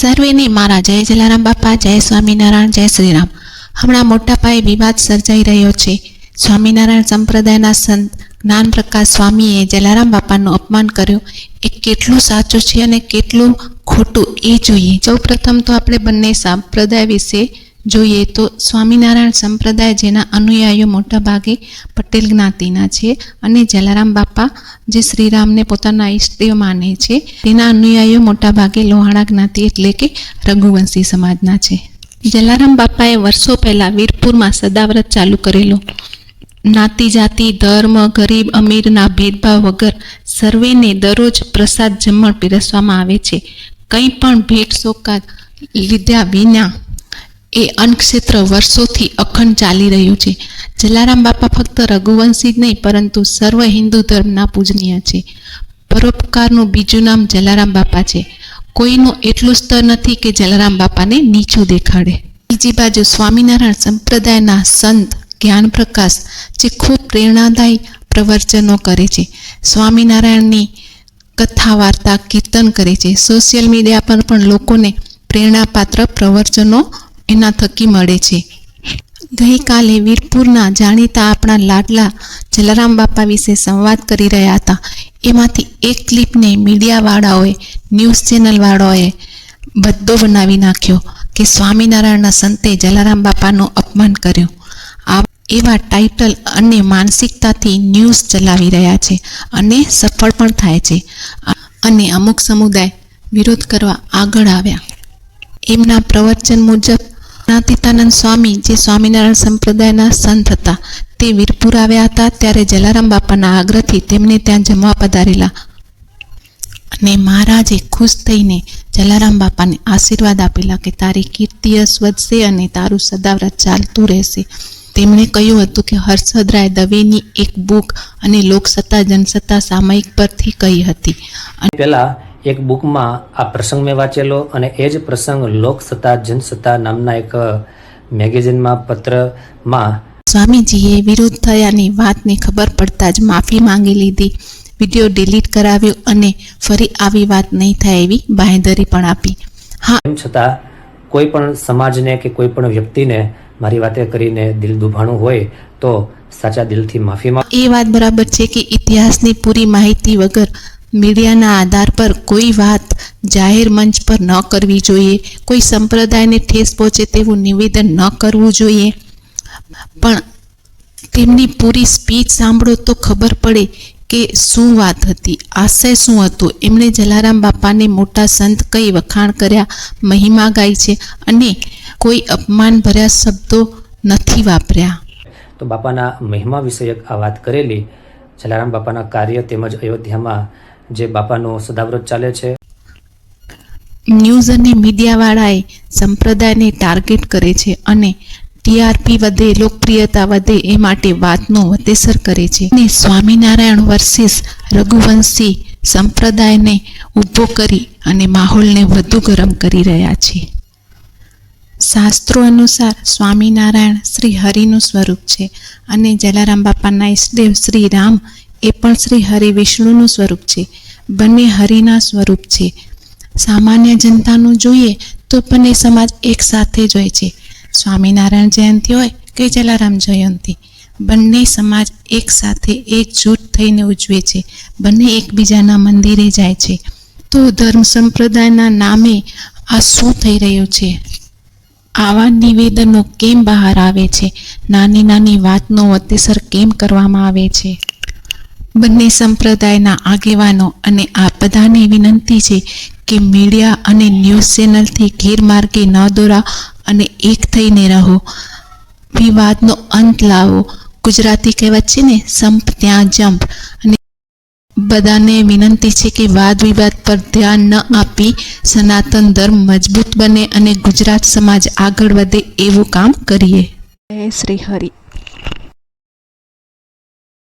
સર્વેને મારા જય જલારામ બાપા, જય સ્વામિનારાયણ, જય શ્રીરામ. હમણાં મોટા પાયે વિવાદ સર્જાઈ રહ્યો છે. સ્વામિનારાયણ સંપ્રદાયના સંત જ્ઞાન પ્રકાશ સ્વામીએ જલારામ બાપાનું અપમાન કર્યું. એ કેટલું સાચું છે અને કેટલું ખોટું એ જોઈએ. સૌ પ્રથમ તો આપણે બંને સંપ્રદાય વિશે જોઈએ તો સ્વામિનારાયણ સંપ્રદાય જેના અનુયાયીઓ મોટા ભાગે પટેલ જ્ઞાતિના છે અને જલારામ બાપા, જે શ્રીરામને પોતાના ઈષ્ટદેવ માને છે, તેના અનુયાયીઓ મોટા ભાગે લોહાણા જ્ઞાતિ એટલે કે રઘુવંશી સમાજના છે. જલારામ બાપાએ વર્ષો પહેલાં વીરપુરમાં સદાવ્રત ચાલુ કરેલું. જ્ઞાતિ, જાતિ, ધર્મ, ગરીબ, અમીરના ભેદભાવ વગર સર્વેને દરરોજ પ્રસાદ જમણ પીરસવામાં આવે છે. કંઈ પણ ભેટ સોકાત લીધા વિના એ અન્નક્ષેત્ર વર્ષોથી અખંડ ચાલી રહ્યું છે. જલારામ બાપા ફક્ત રઘુવંશી જ નહીં, પરંતુ સર્વ હિન્દુ ધર્મના પૂજનીય છે. પરોપકારનું બીજું નામ જલારામ બાપા છે. કોઈનું એટલું સ્તર નથી કે જલારામ બાપાને નીચું દેખાડે. બીજી બાજુ સ્વામિનારાયણ સંપ્રદાયના સંત જ્ઞાન પ્રકાશ જે ખૂબ પ્રેરણાદાયી પ્રવચનો કરે છે. સ્વામિનારાયણની કથા, વાર્તા, કીર્તન કરે છે. સોશિયલ મીડિયા પર પણ લોકોને પ્રેરણાપાત્ર પ્રવચનો એના થકી મળે છે. ગઈકાલે વીરપુરના જાણીતા આપણા લાડલા જલારામ બાપા વિશે સંવાદ કરી રહ્યા હતા. એમાંથી એક ક્લિપને મીડિયાવાળાઓએ, ન્યૂઝ ચેનલવાળાઓએ બધો બનાવી નાખ્યો કે સ્વામિનારાયણના સંતે જલારામ બાપાનું અપમાન કર્યું. આ એવા ટાઇટલ અને માનસિકતાથી ન્યૂઝ ચલાવી રહ્યા છે અને સફળ પણ થાય છે. અને અમુક સમુદાય વિરોધ કરવા આગળ આવ્યા. એમના પ્રવચન મુજબ જ્ઞાતિતાનંદ સ્વામી, જે સ્વામિનારાયણ સંપ્રદાયના સંત હતા, તે વીરપુર આવ્યા હતા. ત્યારે જલારામ બાપાના આગ્રહથી તેમને ત્યાં જમવા પધારેલા. અને મહારાજે ખુશ થઈને જલારામ બાપાને આશીર્વાદ આપેલા કે, તારી કીર્તિ વધશે અને તારું સદાવ્રત ચાલતું રહેશે. તેમણે કહ્યું હતું કે, હર્ષદરાય દવેની એક બુક અને લોકસત્તા જનસત્તા સામયિક પરથી કહી હતી. પહેલા એક બુકમાં આ પ્રસંગ મેં વાંચેલો અને એ જ પ્રસંગ લોકસત્તા જનસત્તા નામના એક મેગેઝિનમાં પત્રમાં સ્વામીજીએ વિરોધ થયાની વાતની ખબર પડતા જ માફી માંગી લીધી. વીડિયો ડિલીટ કરાવ્યો અને ફરી આવી વાત નહીં થાય એવી બાંહેધરી પણ આપી. હા. એમ છતાં કોઈ પણ સમાજને કે કોઈ પણ વ્યક્તિને મારી વાતે કરીને દિલ દુભાણું હોય તો સાચા દિલથી માફી માંગ એ વાત બરાબર છે કે ઇતિહાસની પૂરી માહિતી વગર મીડિયાના આધાર પર કોઈ વાત જાહેર મંચ પર ન કરવી જોઈએ, કોઈ સંપ્રદાયને ઠેસ પહોંચે તેવું નિવેદન ન કરવું જોઈએ. પણ તેમની પૂરી સ્પીચ સાંભળો તો ખબર પડે કે શું વાત હતી, આશય શું હતું? એમણે જલારામ બાપાને મોટા સંત કઈ વખાણ કર્યા, મહિમા ગાઈ છે અને કોઈ અપમાન ભર્યા શબ્દો નથી વાપર્યા. તો બાપાના મહિમા વિષયક આ વાત કરેલી. જલારામ બાપાના કાર્ય તેમજ અયોધ્યામાં જે બાપાનો સદાવ્રત ચાલે છે. ન્યૂઝ અને મીડિયાવાળાએ સંપ્રદાયને ટાર્ગેટ કરે છે અને ટીઆરપી વધે, લોકપ્રિયતા વધે એ માટે વાતનો વતેસર કરે છે. અને સ્વામિનારાયણ વર્સિસ રઘુવંશી સંપ્રદાયને ઊભો કરી અને માહોલને વધુ ગરમ કરી રહ્યા છે. શાસ્ત્રો અનુસાર સ્વામિનારાયણ શ્રી હરિનું સ્વરૂપ છે અને જલારામ બાપાના ઈષ્ટદેવ શ્રી રામ એ પણ શ્રી હરિ વિષ્ણુનું સ્વરૂપ છે. બંને હરિના સ્વરૂપ છે. સામાન્ય જનતાનું જોઈએ તો બંને સમાજ એક સાથે જ હોય છે. સ્વામિનારાયણ જયંતિ હોય કે જલારામ જયંતિ, બંને સમાજ એક સાથે એકજૂટ થઈને ઉજવે છે. બંને એકબીજાના મંદિરે જાય છે. તો ધર્મ સંપ્રદાયના નામે આ શું થઈ રહ્યું છે? આવા નિવેદનો કેમ બહાર આવે છે? નાની નાની વાતનો અતિસર કેમ કરવામાં આવે છે? બંને સંપ્રદાયના આગેવાનો અને આ બધાને વિનંતી છે કે મીડિયા અને ન્યૂઝ ચેનલથી ગેરમાર્ગે ન દોરા અને એક થઈને રહો. વિવાદનો અંત લાવો. ગુજરાતી કહેવત છે ને, સંપ ત્યાં જંપ. અને બધાને વિનંતી છે કે વાદ વિવાદ પર ધ્યાન ન આપી સનાતન ધર્મ મજબૂત બને અને ગુજરાત સમાજ આગળ વધે એવું કામ કરીએ. જય શ્રી હરિ.